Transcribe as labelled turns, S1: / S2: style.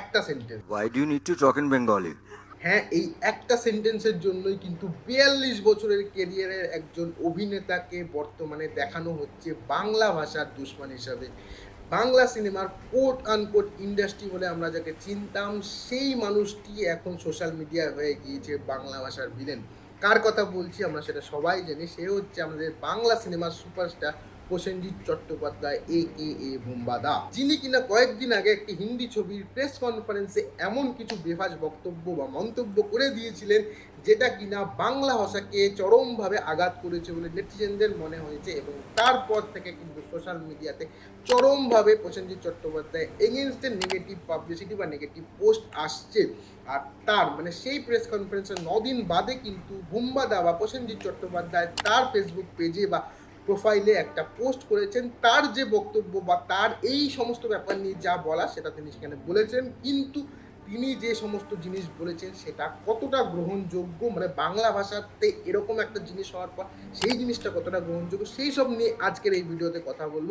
S1: একটা sentence
S2: do you need to talk in Bengali?
S1: হ্যাঁ এই একটা সেন্টেন্সের জন্যই কিন্তু বিয়াল্লিশ বছরের কেরিয়ারের একজন অভিনেতাকে বর্তমানে দেখানো হচ্ছে বাংলা ভাষার দুশ্মন হিসাবে। বাংলা সিনেমার কোট আনকোট ইন্ডাস্ট্রি বলে আমরা যাকে চিনতাম সেই মানুষটি এখন সোশ্যাল মিডিয়ায় হয়ে গিয়েছে বাংলা ভাষার ভিলেন কার কথা বলছি আমরা সেটা সবাই জানি। সে হচ্ছে আমাদের বাংলা সিনেমার superstar Prosenjit Chattopadhyay A K A বুম্বাদা, যিনি কিনা কয়েকদিন আগে একটি হিন্দি ছবির প্রেস কনফারেন্সে এমন কিছু বেফাস বক্তব্য বা মন্তব্য করে দিয়েছিলেন, যেটা কিনা বাংলা ভাষাকে চরমভাবে আঘাত করেছে বলে নেটিজেনদের মনে হয়েছে এবং তারপর থেকে কিন্তু সোশ্যাল মিডিয়াতে চরমভাবে প্রসেনজিৎ চট্টোপাধ্যায় এগেনস্টে নেগেটিভ পাবলিসিটি বা নেগেটিভ পোস্ট আসছে। আর তার মানে সেই প্রেস কনফারেন্সের দিন বাদে কিন্তু বুম্বাদা বা প্রসেনজিৎ চট্টোপাধ্যায় তার ফেসবুক পেজে বা প্রোফাইলে একটা পোস্ট করেছেন, তার যে বক্তব্য বা তার এই সমস্ত ব্যাপার নিয়ে যা বলা, সেটা তিনি সেখানে বলেছেন। কিন্তু তিনি যে সমস্ত জিনিস বলেছেন, সেটা কতটা গ্রহণযোগ্য? মানে বাংলা ভাষাতে এরকম একটা জিনিস হওয়ার পর, সেই জিনিসটা কতটা গ্রহণযোগ্য? সেই সব নিয়ে আজকের এই ভিডিওতে কথা বলব।